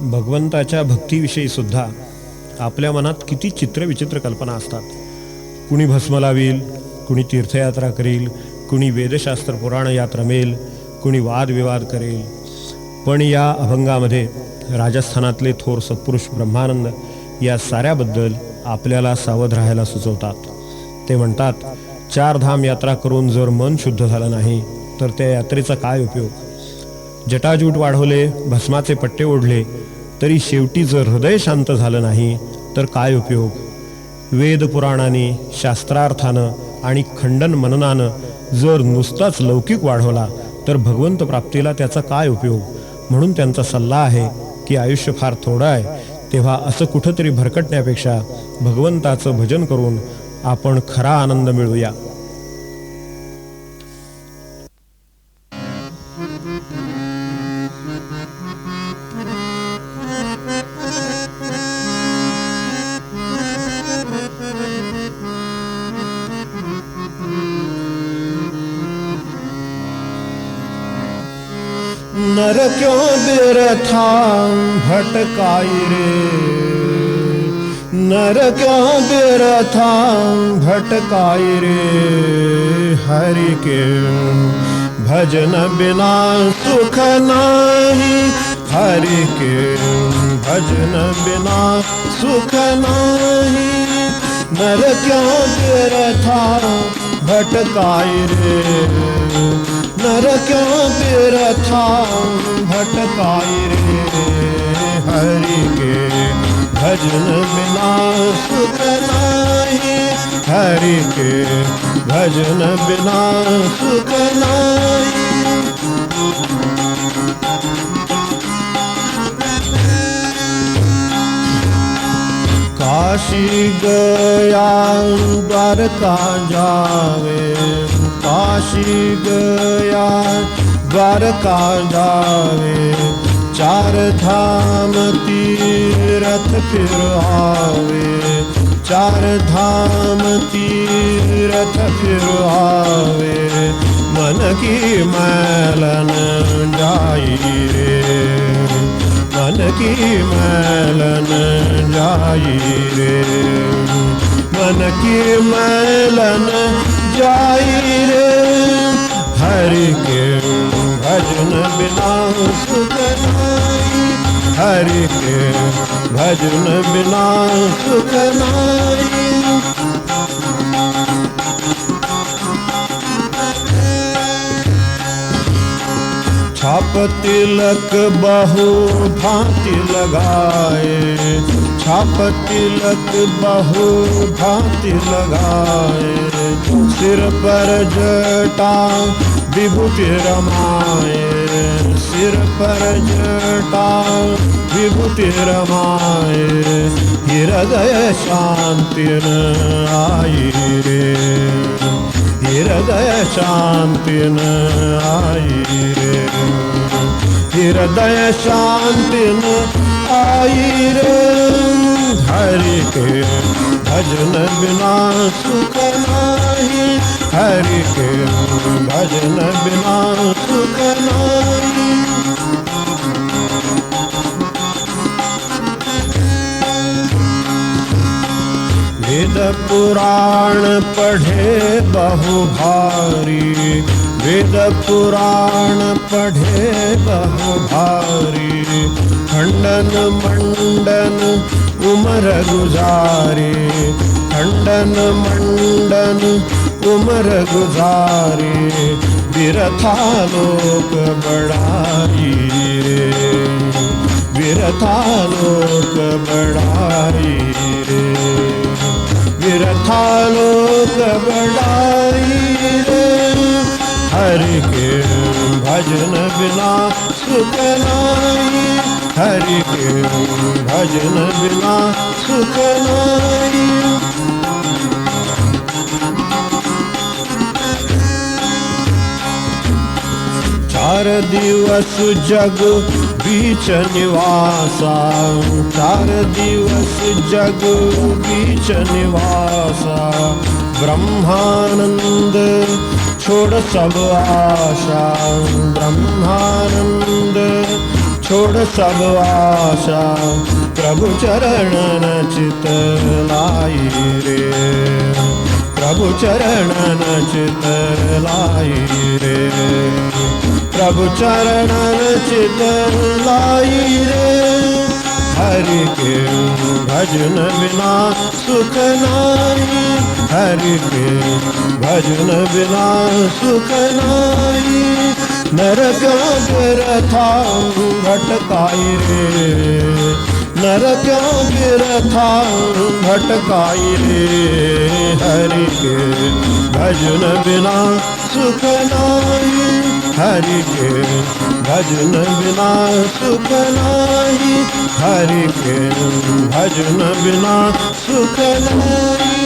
भगवंताच्या भक्तीविषयी सुद्धा आपल्या मनात किती चित्रविचित्र कल्पना असतात. कुणी भस्म लावील कुणी तीर्थयात्रा करील कुणी वेदशास्त्र पुराण यात रमेल कुणी वादविवाद करेल. पण या अभंगामध्ये राजस्थानातले थोर सत्पुरुष ब्रह्मानंद या साऱ्याबद्दल आपल्याला सावध राहायला सुचवतात. ते म्हणतात चार धाम यात्रा करून जर मन शुद्ध झालं नाही तर त्या यात्रेचा काय उपयोग? जटाजूट वाढवले भस्माचे पट्टे ओढले तरी शेवटी जर हृदय शांत झालं नाही तर काय उपयोग? वेद पुराणाने शास्त्रार्थानं आणि खंडन मननानं जर नुसताच लौकिक वाढवला तर भगवंत प्राप्तीला त्याचा काय उपयोग? म्हणून त्यांचा सल्ला आहे की आयुष्य फार थोडं आहे तेव्हा असं कुठंतरी भरकटण्यापेक्षा भगवंताचं भजन करून आपण खरा आनंद मिळूया नर क्यों बिरथा भटकाई रे। नर क्यों बिरथा भटकाई रे। हरि के भजन बिना सुख नाही। हरि के भजन बिना सुख नाही। नर क्यों बिरथा भटकाई रे। नर क्यों तेरा बिरथा भटकाई रे हरि के भजन बिना सुख नाही हरि के भजन बिना सुख नाही काशी गया द्वारका जावे। काशी गया द्वारका जावे, चार धाम तीरथ फिर आवे। चार धाम तीरथ फिर आवे, मन की मैलन जाई रे। मन की मैलन जाई रे। मन की मैलन जाई रे हरि के भजन बिना सुख नाही। हरि के भजन बिना सुख छाप तिलक बहु भांति लगाए। छाप तिलक बहु भांति लगाए। सिर पर जटा विभूति रमाए। सिर पर जटा विभूति रमाए। हृदय शांति आई रे। हृदय शांति न आई रे। हृदय शांति न आई रे। हरि के भजन बिना सुख नहीं। हरि के भजन बिना सुख पुराण पढ़े बहु भारी वेद पुराण पढ़े बहु भारी खंडन मंडन उमर गुजारे, खंडन मंडन उमर गुजारे बिरथा लोक बड़ाई रे बिरथा लोक बड़ाई हालो कबड़ाई लोक रे। हरि के भजन बिना सुख नाही। हरि के भजन बिना सुख नाही। चार दिवस जग बीच निवासा, चार दिवस जग बीच निवासा। ब्रह्मानंद, छोड़ सब आशा। ब्रह्मानंद, छोड़ सब आशा। प्रभु चरणन चित लाई रे। प्रभु चरणन चित लाई रे। प्रभु चरणन चित लाई रे। हरि के भजन बिना सुख नाही। हरि के भजन बिना सुख नाही। नरक गिरथा भटकाई रे। नरक गिरथा भटकाई रे। हरि के भजन बिना सुख नाही। हरि के भजन बिना सुख नाही हरि के भजन बिना सुख नाही